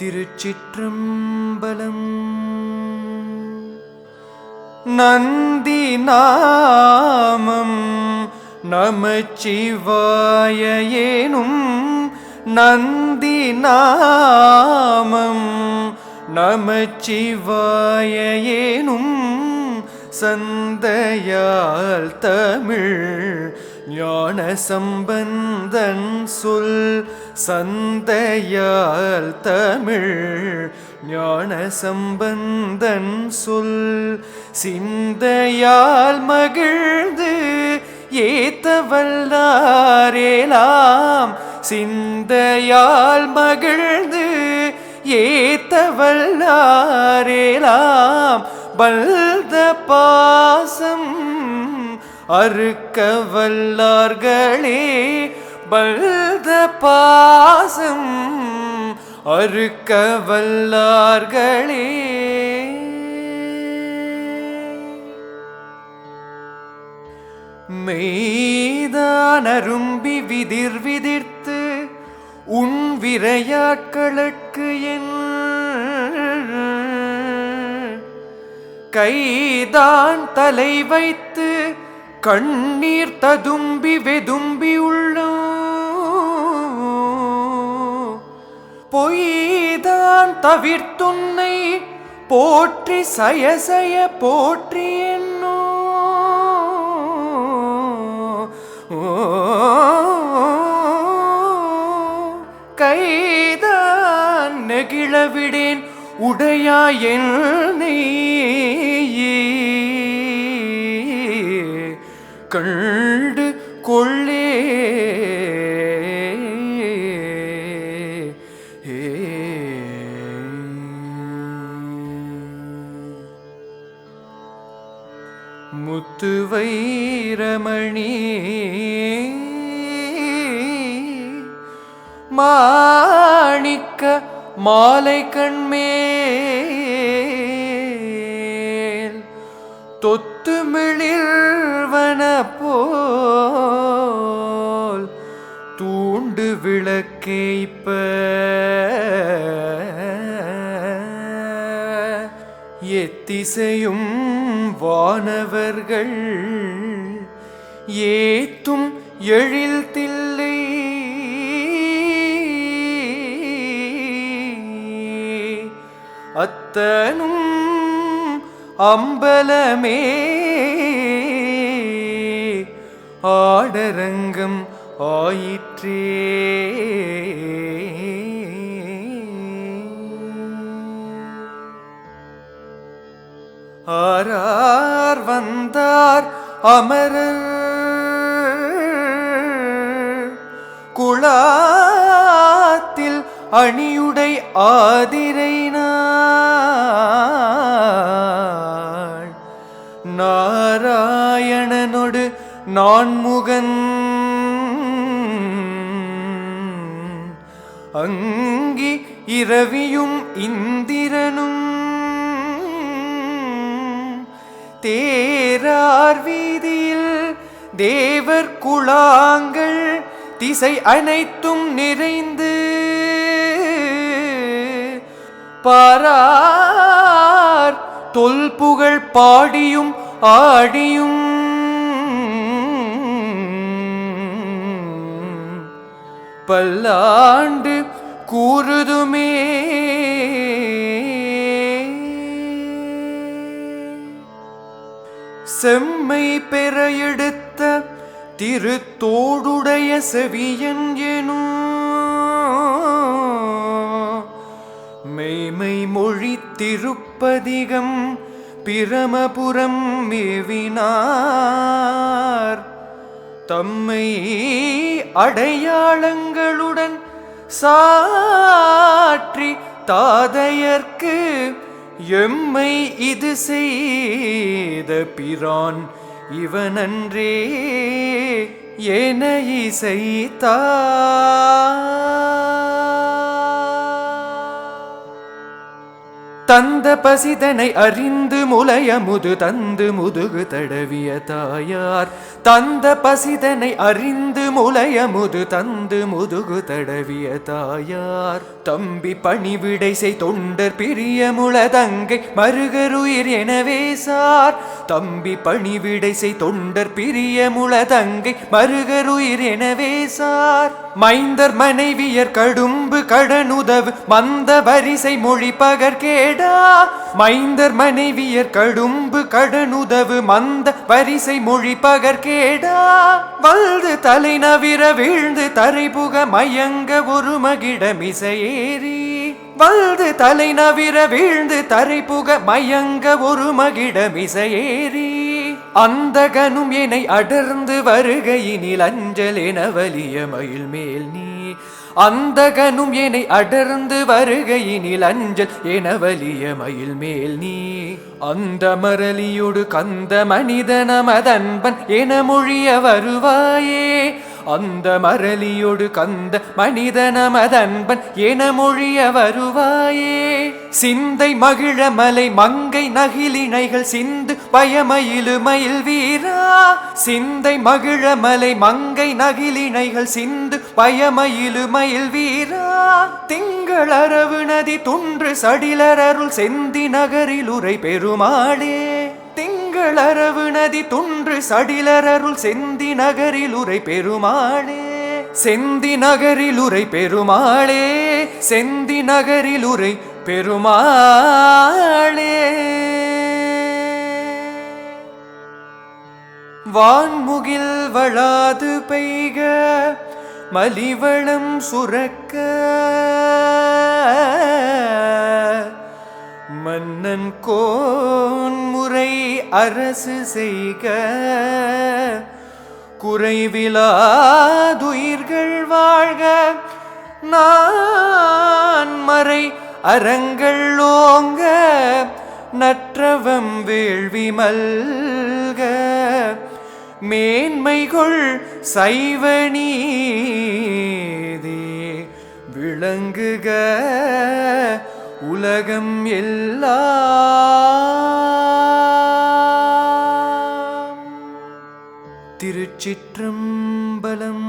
திருச்சிற்றம்பலம். நந்தி நாமம் நமச்சிவாய ஏனும் நந்தி நாமம் நமச்சிவாய ஏனும் சந்தையால் தமிழ் ஞான சம்பந்தன் சொல் சந்தையால் தமிழ் ஞான சம்பந்தன் சொல். சிந்தையால் மகிழ்ந்து ஏத்த வல்லாரேலாம் சிந்தையால் மகிழ்ந்து ஏத்த வல்லாரேலாம் பல்த பாசம் அறுக்க வல்லார்களே பல்த பாசம் அறுக்க வல்லார்களே. மெய்தான் அரும்பி விதிர் விதிர்த்து உன் விரையாட்களுக்கு என் கைதான் தலை வைத்து கண்ணீர் ததும்பி வெதும்பி உள்ளோ பொய்தான் தவிர்த்துன்னை போற்றி சயசய போற்றி என்னோ. கைதான் நெகிழவிடேன் உடையா என்னை கண்டு கொள்ளே முத்து வைரமணி. மாணிக்க மாலை கண்மேல் தொத்து மிளிர்வன போல் தூண்டு விளக்கேய்ப்ப. திசையும் வானவர்கள் ஏத்தும் எழில் தில்லை அத்தனும் அம்பலமே ஆடரங்கம் ஆயிற்றே. ஆரார் வந்தார் அமரர். குளாத்தில் அணியுடை ஆதிரை நாராயணனொடு நான்முகன். அங்கி இரவியும் இந்திரனும். தேரார் வீதியில் தேவர் குழாங்கள் திசை அனைத்தும் நிறைந்து பாரார் தொல்புகழ் பாடியும் ஆடியும் பல்லாண்டு கூறுதுமே செம்மை பெற எடுத்த திருத்தோடுடைய செவியன் எனும் மெய்மை மொழி திருப்பதிகம் பிரமபுரம் மேவினார். தம்மை அடையாளங்களுடன் சாற்றி தாதையர்க்கு எம்மை இது செய்த பிரான் இவனன்றே என இசைத்தார் தந்த பசிதனை அறிந்து முலையமுது தந்து முதுகு தடவிய தாயார். தந்த பசிதனை அறிந்து முலையமுது தந்து முதுகு தடவிய தாயார். தம்பி பணிவிடை செய் தொண்டர் பிரிய தங்கை மருகருயிர் எனவே சார். தம்பி பணிவிடை செய் தொண்டர் பிரிய தங்கை மருகருயிர் எனவே சார். மைந்தர் மனைவியர் கடும்பு கடனுதவு மந்த வரிசை மொழி பகர்கேடு மைந்தர் மனைவியர் கடும்பு கடனுதவு மந்த வரிசை மொழி பகர்கேடா வல்து தலை நவிர வீழ்ந்து தரைபுக மயங்க ஒரு மகிடமிசையேறி வல்து தலை நவிர வீழ்ந்து தரைபுக மயங்க ஒரு மகிடமிசையேறி அந்த கனும் என்னை அடர்ந்து வருகையினில் அஞ்சல் என வலிய மயில் மேல் நீ. அந்த கனும் என்னை அடர்ந்து வருகையினில் அஞ்சல் என வலிய மயில் மேல் நீ. அந்த மரலியோடு கந்த மனிதனமதன்பன் என மொழிய வருவாயே. அந்த மரலியோடு கந்த மனிதனமதன்பன் என மொழிய வருவாயே. சிந்தை மகிழ மலை மங்கை நகிலிணைகள் சிந்து பயமயிலு மயில் வீரா. சிந்தை மகிழ மலை மங்கை நகிலிணைகள் சிந்து பயமயிலு மயில் வீரா. திங்களரவு நதி துன்று சடிலரருள் செந்தி நகரில் உரை பெருமாளே. திங்கள் அரவு நதி துன்று சடிலரருள் செந்தி நகரில் உரை பெருமாளே. செந்தி நகரில் உரை பெருமாளே. செந்தி நகரில் உரை பெருமாளே. வான்முகில் வளாது பெய்க மலிவளம் சுரக்க. மன்னன் கோன்முறை அரசு செய்க. குறைவிலாதுயிர்கள் வாழ்க. நான் மறை அறங்கள் ஓங்க. நற்றவம் வேள்வி மல்க. மேன்மைகொள் சைவ நீதி விளங்குக. உலகம் எல்லாம் திருச்சிற்றம்பலம்